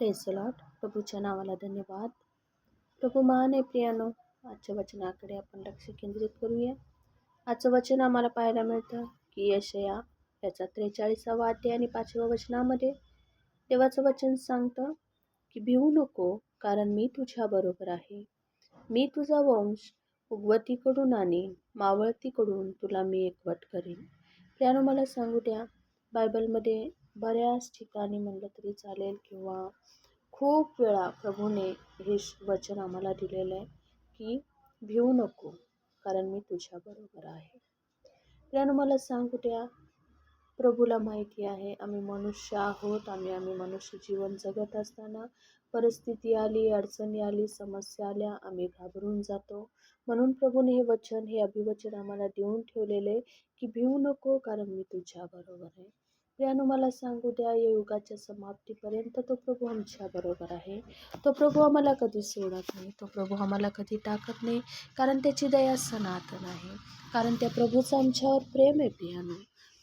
प्रेसलॉट प्रभूच्या नावाला धन्यवाद. प्रभू महान आहे प्रियानो. आजच्या वचनाकडे आपण लक्ष केंद्रित करूया. आजचं वचन आम्हाला पाहायला मिळतं की यशया याचा त्रेचाळीसावा अध्याय आणि पाचव्या वचनामध्ये देवाचं वचन सांगतं की भिवू नको कारण मी तुझ्याबरोबर आहे. मी तुझा वंश उगवतीकडून आणि मावळतीकडून तुला मी एकवट करेन. प्रियानो मला सांगू द्या बायबलमध्ये बऱ्याच ठिकाणी म्हणलं तरी चालेल किंवा खूप वेळा प्रभूने हे श- वचन आम्हाला दिलेलं आहे की भिवू नको कारण मी तुझ्याबरोबर आहे. त्यानं मला सांगू द्या प्रभूला माहिती आहे आम्ही मनुष्य आहोत आम्ही आम्ही मनुष्य जीवन जगत असताना परिस्थिती आली अडचणी आली समस्या आल्या आम्ही घाबरून जातो. म्हणून प्रभूने हे वचन हे अभिवचन आम्हाला देऊन ठेवलेले आहे की भिवू नको कारण मी तुझ्याबरोबर आहे. प्रियानो मला सांगू द्या या युगाच्या समाप्तीपर्यंत तो प्रभू आमच्या बरोबर आहे. तो प्रभू आम्हाला कधी सोडत नाही तो प्रभू आम्हाला कधी टाकत नाही कारण त्याची दया सनातन आहे. कारण त्या प्रभूचं आमच्यावर प्रेम आहे प्रियानो.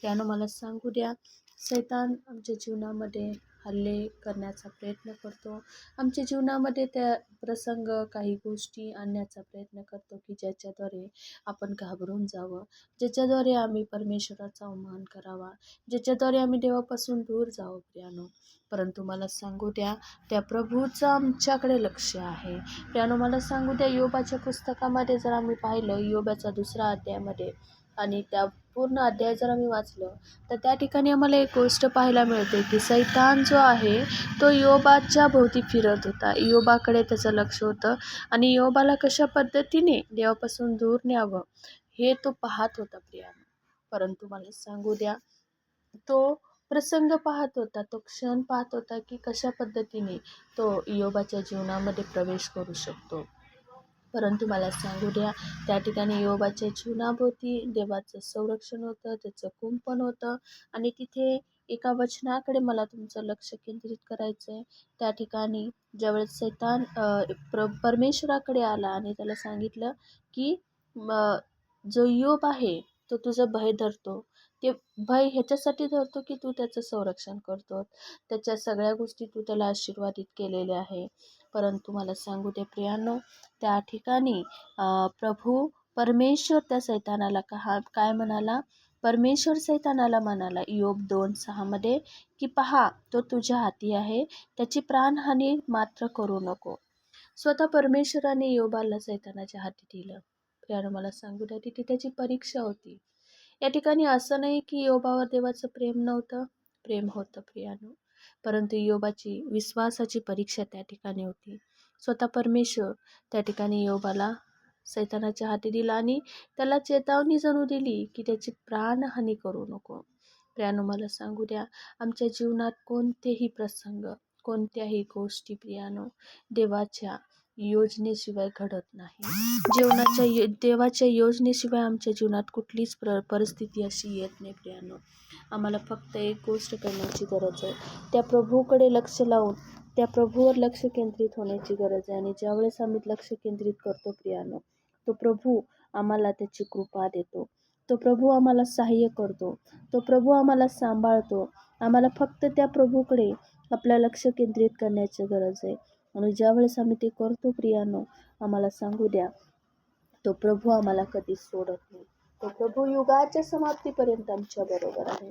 प्रियानो मला सांगू द्या सैतान आमच्या जीवनामध्ये हल्ले करण्याचा प्रयत्न करतो. आमच्या जीवनामध्ये त्या प्रसंग काही गोष्टी आणण्याचा प्रयत्न करतो की ज्याच्याद्वारे आपण घाबरून जावं. ज्याच्याद्वारे आम्ही परमेश्वराचा अवमान करावा. ज्याच्याद्वारे आम्ही देवापासून दूर जावं प्रियानो. परंतु मला सांगू द्या त्या प्रभूचं आमच्याकडे लक्ष आहे. प्रियानो मला सांगू द्या योबाच्या पुस्तकामध्ये जर आम्ही पाहिलं योबाच्या दुसऱ्या अध्यायामध्ये आणि त्या पूर्ण अध्याय जर आम्ही वाचलं तर त्या ठिकाणी आम्हाला एक गोष्ट पाहायला मिळते की सैतान जो आहे तो योबाच्या भोवती फिरत होता. योबाकडे त्याचं लक्ष होतं आणि योबाला कशा पद्धतीने देवापासून दूर न्यावं हे तो पाहत होता प्रिया परंतु मला सांगू द्या तो प्रसंग पाहत होता तो क्षण पाहत होता की कशा पद्धतीने तो योबाच्या जीवनामध्ये प्रवेश करू शकतो. परंतु मला सांगू द्या त्या ठिकाणी योबाच्या जीवनाभोवती देवाचं संरक्षण होतं त्याचं कुंपण होतं आणि तिथे एका वचनाकडे मला तुमचं लक्ष केंद्रित करायचं आहे त्या ठिकाणी ज्यावेळेस सैतान प्र परमेश्वराकडे आला आणि त्याला सांगितलं की जो योब आहे तो तुझं भय धरतो. ते भय ह्याच्यासाठी धरतो की तू त्याचं संरक्षण करतो. त्याच्या सगळ्या गोष्टी तू त्याला आशीर्वादित केलेल्या आहे. परंतु मला सांगू दे प्रियानो त्या ठिकाणी प्रभू परमेश्वर त्या सैतानाला कहा काय म्हणाला? परमेश्वर सैतानाला म्हणाला योग दोन सहामध्ये की पहा तो तुझ्या हाती आहे त्याची प्राणहानी मात्र करू नको. स्वतः परमेश्वराने योबाला सैतानाच्या हाती दिलं. प्रियानं मला सांगू द्या तिथे त्याची परीक्षा होती. या ठिकाणी असं नाही की योबावर देवाचं प्रेम नव्हतं. प्रेम होतं प्रियानो. परंतु योबाची विश्वासाची परीक्षा त्या ठिकाणी होती. स्वतः परमेश्वर त्या ठिकाणी योबाला सैतानाच्या हाती दिला आणि त्याला चेतावणी जणू दिली की त्याची प्राणहानी करू नको. प्रियानो मला सांगू द्या आमच्या जीवनात कोणतेही प्रसंग कोणत्याही गोष्टी प्रियानो देवाच्या योजनेशिवाय घडत नाही. जीवनाच्या यो देवाच्या योजनेशिवाय आमच्या जीवनात कुठलीच प्र परिस्थिती अशी येत नाही प्रियानो. आम्हाला फक्त एक गोष्ट करण्याची गरज आहे. त्या प्रभूकडे लक्ष लावून त्या प्रभूवर लक्ष केंद्रित होण्याची गरज आहे. आणि ज्यावेळेस आम्ही लक्ष केंद्रित करतो प्रियानो तो प्रभू आम्हाला त्याची कृपा देतो. तो प्रभू आम्हाला सहाय्य करतो. तो प्रभू आम्हाला सांभाळतो. आम्हाला फक्त त्या प्रभूकडे आपलं लक्ष केंद्रित करण्याची गरज आहे. आणि ज्यावेळेस आम्ही ते करतो प्रियानो आम्हाला सांगू द्या. तो प्रभू आम्हाला कधीच सोडत नाही. तो प्रभू युगाच्या समाप्तीपर्यंत आमच्या बरोबर आहे.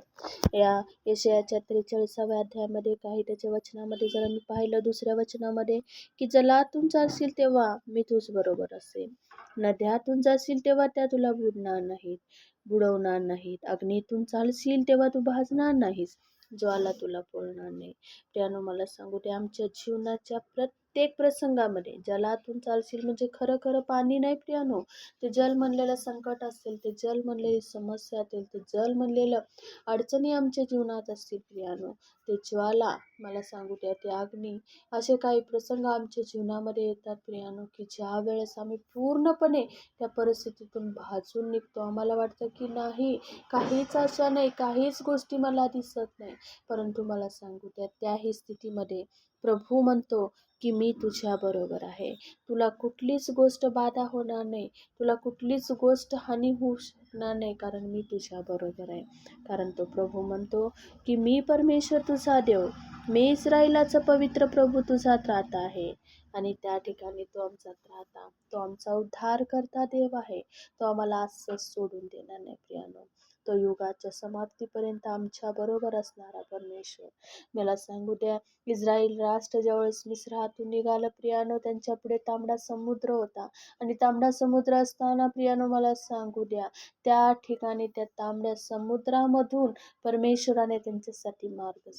या यशयाच्या त्रेचाळीसाव्या अध्यायामध्ये काही त्याच्या वचनामध्ये जर मी पाहिलं दुसऱ्या वचनामध्ये की जलातून जाशील तेव्हा मी तुझ बरोबर असेल नद्यातून जाशील तेव्हा त्या तुला बुडणार नाहीत बुडवणार नाहीत. अग्नीतून चालशील तेव्हा तू भाजणार नाहीस. ज्वाला तुला पुरणार नाही. त्यानं मला सांगू दे आमच्या जीवनाच्या प्रत्येक प्रसंगामध्ये जलातून चालशील म्हणजे खरं खरं पाणी नाही प्रियानो ते जल म्हणलेलं संकट असेल ते जल म्हणलेली समस्या असेल ते जल म्हणलेलं अडचणी आमच्या जीवनात असतील प्रियानो ते ज्वाला मला सांगू द्या ते अग्नी असे काही प्रसंग आमच्या जीवनामध्ये येतात प्रियानो की ज्या वेळेस आम्ही पूर्णपणे त्या परिस्थितीतून भाजून निघतो आम्हाला वाटतं की नाही काहीच आशा नाही काहीच गोष्टी मला दिसत नाही. परंतु मला सांगू द्या त्याही स्थितीमध्ये प्रभू म्हणतो की मी तुझ्याबरोबर आहे. तुला कुठलीच गोष्ट बाधा होणार नाही. तुला कुठलीच गोष्ट हानी होऊ शकणार नाही कारण मी तुझ्याबरोबर आहे. कारण तो प्रभू म्हणतो की मी परमेश्वर तुझा तुझा देव मी इस्रायलाचा पवित्र प्रभू तुझा राहत आहे. आणि त्या ठिकाणी तो आमचा राहता तो आमचा उद्धार करता देव आहे. तो आम्हाला असंच सोडून देणार नाही प्रियानो. तो युगाच्या समाप्तीपर्यंत आमच्या बरोबर असणारा परमेश्वर. मला सांगू द्या इस्रायल राष्ट्र ज्यावेळेस मिस्रातून निघालं प्रियानो त्यांच्या पुढे तांबडा समुद्र होता. आणि तांबडा समुद्र असताना प्रियानो मला सांगू द्या त्या ठिकाणी त्या तांबड्या समुद्रामधून परमेश्वराने त्यांच्यासाठी मार्ग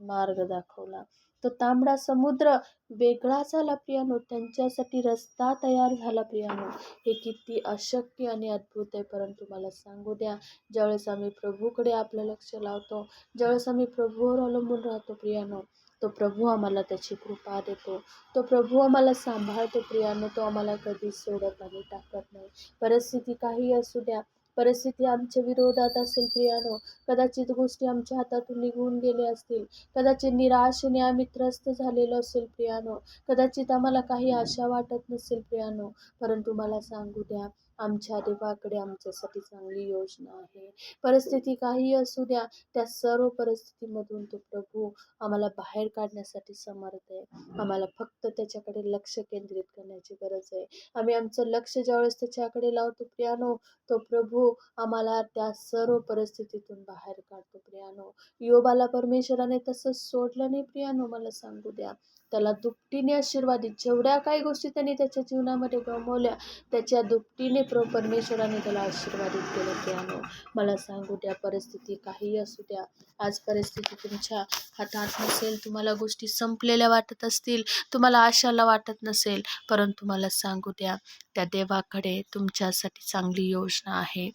मार्ग दाखवला. तो तांबडा समुद्र वेगळा झाला प्रियानो. त्यांच्यासाठी रस्ता तयार झाला प्रियानो. हे किती अशक्य आणि अद्भुत आहे. परंतु मला सांगू द्या ज्यावेळेस आम्ही प्रभूकडे आपलं लक्ष लावतो ज्यावेळेस आम्ही प्रभूवर अवलंबून राहतो प्रियानो तो प्रभू आम्हाला त्याची कृपा देतो. तो प्रभू आम्हाला सांभाळतो प्रियानो. तो आम्हाला कधीच सोडत आणि टाकत नाही. परिस्थिती काही असू द्या परिस्थिती आमच्या विरोधात असेल प्रियानो. कदाचित गोष्टी आमच्या हातातून निघून गेल्या असतील. कदाचित निराशेने आम्ही त्रस्त झालेलो असेल प्रियानो. कदाचित आम्हाला काही आशा वाटत नसेल प्रियानो. परंतु मला सांगू द्या. आमच्या देवाकडे आमच्यासाठी चांगली योजना आहे. परिस्थिती काही असू द्या त्या सर्व परिस्थितीमधून तो प्रभू आम्हाला बाहेर काढण्यासाठी समर्थ आहे. आम्हाला फक्त त्याच्याकडे लक्ष केंद्रित करण्याची गरज आहे. आम्ही आमचं लक्ष ज्यावेळेस त्याच्याकडे लावतो प्रियानो तो प्रभू आम्हाला त्या सर्व परिस्थितीतून बाहेर काढतो प्रियानो. योबाला परमेश्वराने तसंच सोडलं नाही प्रियानो मला सांगू द्या. त्याला दुपटीने आशीर्वादित जेवढ्या काही गोष्टी त्यांनी त्याच्या जीवनामध्ये गमवल्या त्याच्या दुपटीने प्र परमेश्वराने त्याला आशीर्वादित केलं प्रियानो मला सांगू द्या परिस्थिती काही असू द्या. आज परिस्थिती तुमच्या हातात नसेल तुम्हाला गोष्टी संपलेल्या वाटत असतील तुम्हाला आशाला वाटत नसेल परंतु मला सांगू द्या त्या देवाकडे तुमच्यासाठी चांगली योजना आहे.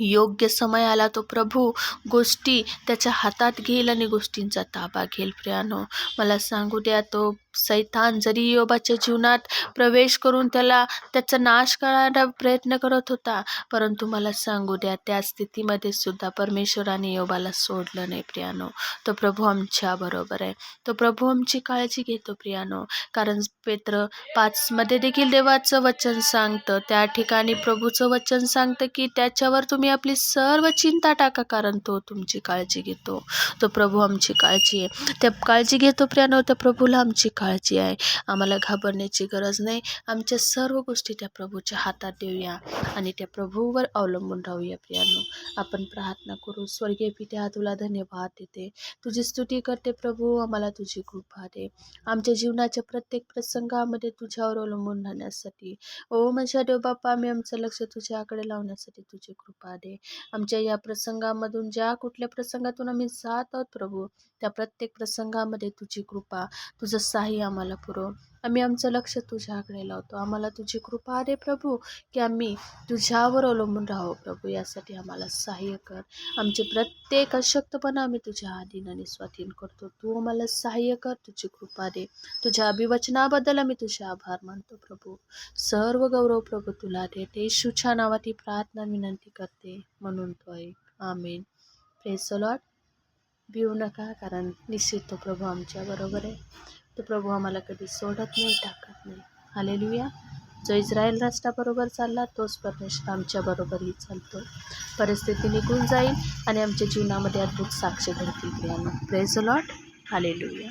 योग्य समय आला तो प्रभू गोष्टी त्याच्या हातात घेईल आणि गोष्टींचा ताबा घेईल. प्रियानो मला सांगू द्या तो सैतान जरी योबाच्या जीवनात प्रवेश करून त्याला त्याचा नाश करण्याचा प्रयत्न करत होता परंतु मला सांगू द्या त्या स्थितीमध्ये सुद्धा परमेश्वराने योबाला सोडलं नाही प्रियानो. तो प्रभू आमच्या बरोबर आहे. तो प्रभू आमची काळजी घेतो प्रियानो. कारण पेत्र पाचमध्ये देखील देवाचं वचन सांगतं. त्या ठिकाणी प्रभूचं वचन सांगतं की त्याच्यावर तुम्ही आपली सर्व चिंता टाका कारण तो तुमची काळजी घेतो. तो प्रभू आमची काळजी आहे. त्या काळजी घेतो प्रियानो. त्या प्रभूला आमची काळजी आहे. आम्हाला घाबरण्याची गरज नाही. आमच्या सर्व गोष्टी त्या प्रभूच्या हातात देऊया आणि त्या प्रभूवर अवलंबून राहूया प्रियानो. आपण प्रार्थना करू. स्वर्गीय पित्या तुला धन्यवाद देते. तुझी स्तुती करते प्रभू. आम्हाला तुझी कृपा दे. आमच्या जीवनाच्या प्रत्येक प्रसंगामध्ये तुझ्यावर अवलंबून राहण्यासाठी. ओ माझ्या देव बाप्पा आम्ही आमचं लक्ष तुझ्याकडे लावण्यासाठी तुझी कृपा दे. आमच्या या प्रसंगामधून ज्या कुठल्या प्रसंगातून आम्ही जात आहोत प्रभू त्या प्रत्येक प्रसंगामध्ये तुझी कृपा तुझं साही आम्हाला पुरव. आम्ही आमचं लक्ष तुझ्याकडे लावतो. आम्हाला तुझी कृपा. दे प्रभू की आम्ही तुझ्यावर अवलंबून राहू प्रभू. यासाठी आम्हाला सहाय्य कर. आमचे प्रत्येक अशक्तपणा आम्ही तुझ्या अधीन आणि स्वाधीन करतो. तू आम्हाला सहाय्य कर. तुझी कृपा दे. तुझ्या अभिवचनाबद्दल आम्ही तुझे आभार मानतो प्रभू. सर्व गौरव प्रभू तुला देते. ते नावात नावाची प्रार्थना विनंती करते. म्हणून तो आहे आमेन. प्रेसलॉट भिवू नका कारण निश्चित तो प्रभू आमच्या बरोबर आहे. तो प्रभू आम्हाला कधी सोडत नाही टाकत नाही. हालेलुया. जो इस्रायल राष्ट्राबरोबर चालला तोच परमेश्वर आमच्या बरोबरही चालतो. परिस्थिती निघून जाईल आणि आमच्या जीवनामध्ये अद्भुत साक्ष घडतील. प्रियानो लॉट हालेलुया